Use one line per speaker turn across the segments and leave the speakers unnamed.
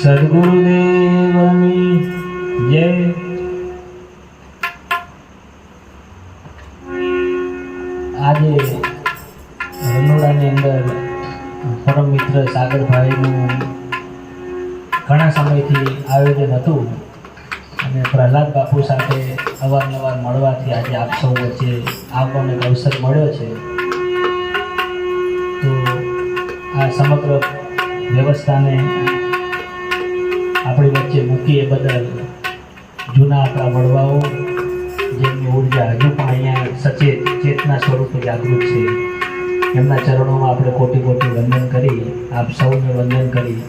સદગુરુદેવની જય. આજે રનોડાની અંદર પરમ મિત્ર સાગરભાઈનું ઘણા સમયથી આયોજન હતું અને પ્રહલાદ બાપુ સાથે અવારનવાર મળવાથી આજે આપ સૌ વચ્ચે આવવાનો અવસર મળ્યો છે. તો આ સમગ્ર વ્યવસ્થાને આપણી વચ્ચે મૂકી એ બદલ જૂના આપણા વડવાઓ, જેમની ઊર્જા હજુ પણ અહીંયા સચેત, ચેતના સ્વરૂપે જાગૃત છે. એમના ચરણોમાં આપણે કોટી કોટી વંદન કરી, આપ સૌને વંદન કરી.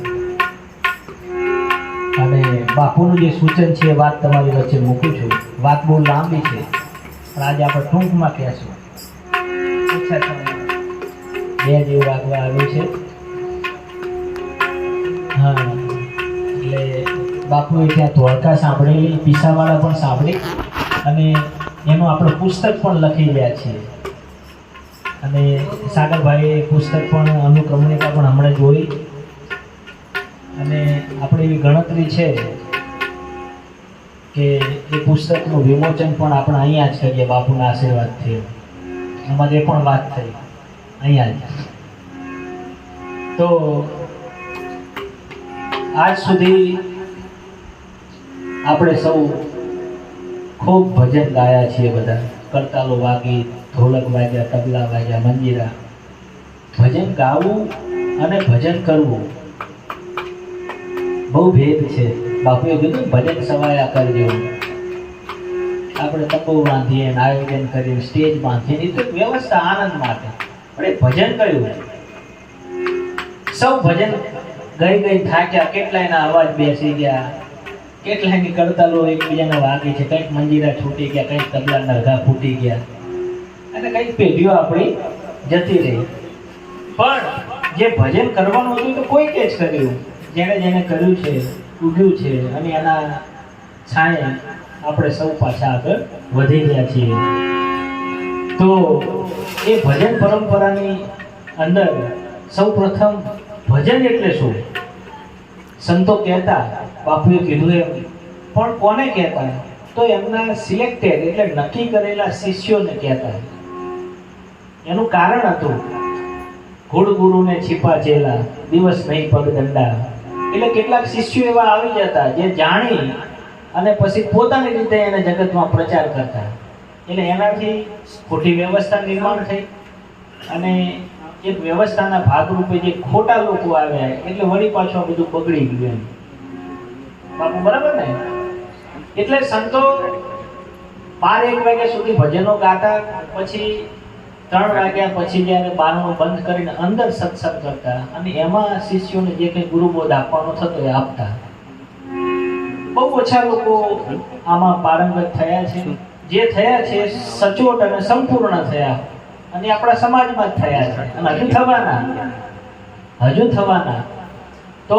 અને બાપુનું જે સૂચન છે એ વાત તમારી વચ્ચે મૂકું છું. વાત બહુ લાંબી છે, પણ આજે આપણે ટૂંકમાં કહેશું. બે જેવું રાખવા આવ્યું છે. હા. એટલે બાપુએ ત્યાં ધોળકા સાંભળેલી પીસાવાળા પણ સાંભળી. અને એનું આપણે પુસ્તક પણ લખી રહ્યા છીએ. અને સાગરભાઈએ પુસ્તક પણ, અનુક્રમણિકા પણ હમણાં જોઈ. અને આપણે એવી ગણતરી છે કે એ પુસ્તકનું વિમોચન પણ આપણે અહીંયા જ કરીએ, બાપુના આશીર્વાદથી. એમાં જે પણ વાત થઈ, અહીંયા જ. તો આજ સુધી આપણે સૌ ખૂબ ભજન ગાયા છીએ બધા. કરતાલો વાગી, ઢોલક વાગ્યા, તબલા વાગ્યા, મંજીરા. ભજન ગાવું અને ભજન કરવું બહુ ભેદ છે. બાપુએ કીધું, ભજન સવાયા કરજો. આપણે તપો બાંધીએ આયોજન કરીએ, સ્ટેજ બાંધીએ એ તો વ્યવસ્થા આનંદ માટે. પણ એ ભજન કયું સૌ ભજન ગઈ ગઈ થાક્યા કેટલાયના અવાજ બેસી ગયા. કેટલાયની કરતાલો એકબીજાને વાગે છે, કંઈક મંજીરા છૂટી ગયા, કંઈક તબલા નરઘા ફૂટી ગયા. અને કંઈક પેઢીઓ આપણી જતી રહી. પણ જે ભજન કરવાનું હતું તો કોઈ કે જ કર્યું. જેણે જેણે કર્યું છે, ઉગ્યું છે, અને એના છાંય આપણે સૌ પાછા આગળ વધી ગયા છીએ. તો એ ભજન પરંપરાની અંદર સૌ પ્રથમ ભજન એટલે શું? સંતો કહેતા, બાપુએ કીધું એમ. પણ કોને કહેતા? તો એમના સિલેક્ટેડ એટલે નક્કી કરેલા શિષ્યોને કહેતા. એનું કારણ હતું ગુરુ ગુરુને છીપા ચેલા દિવસ નહીં પગ દંડા એટલે કેટલાક શિષ્યો એવા આવી જતા, જે જાણી અને પછી પોતાની રીતે એને જગતમાં પ્રચાર કરતા. એટલે એનાથી ખોટી વ્યવસ્થા નિર્માણ થઈ અને એક વ્યવસ્થાના ભાગરૂપે જે ખોટા લોકો આવ્યા એટલે વળી પાછું બધું બગડી ગયું બાપુ, બરાબર ને? એટલે સંતો બાર એક વાગ્યા સુધી ભજનો ગાતા, પછી ત્રણ વાગ્યા પછી જયારે બારણું બંધ કરીને અંદર સત્સંગ કરતા અને એમાં શિષ્યોને જે કંઈ ગુરુબોધ આપવાનો થતો એ આપતા. બહુ ઓછા લોકો આમાં પારંગત થયા છે. જે થયા છે, સચોટ અને સંપૂર્ણ થયા. અને આપણા સમાજમાં જ થયા છે. અને હજુ થવાના. હજુ થવાના. તો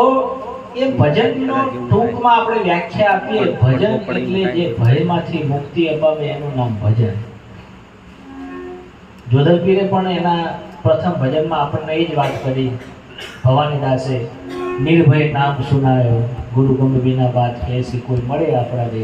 એ ભજનનો ટૂંકમાં આપણે વ્યાખ્યા આપીએ. ભજન એટલે જે ભયમાંથી મુક્તિ અપાવે એનું નામ ભજન. જોધલપીરે પણ એના પ્રથમ ભજનમાં આપણને એ જ વાત કરી. ભવાનીદાસે, નિર્ભય નામ સુનાયો. ગુરુ ગમ વિના વાત કહેશી કોઈ મળે આપણા દેશ.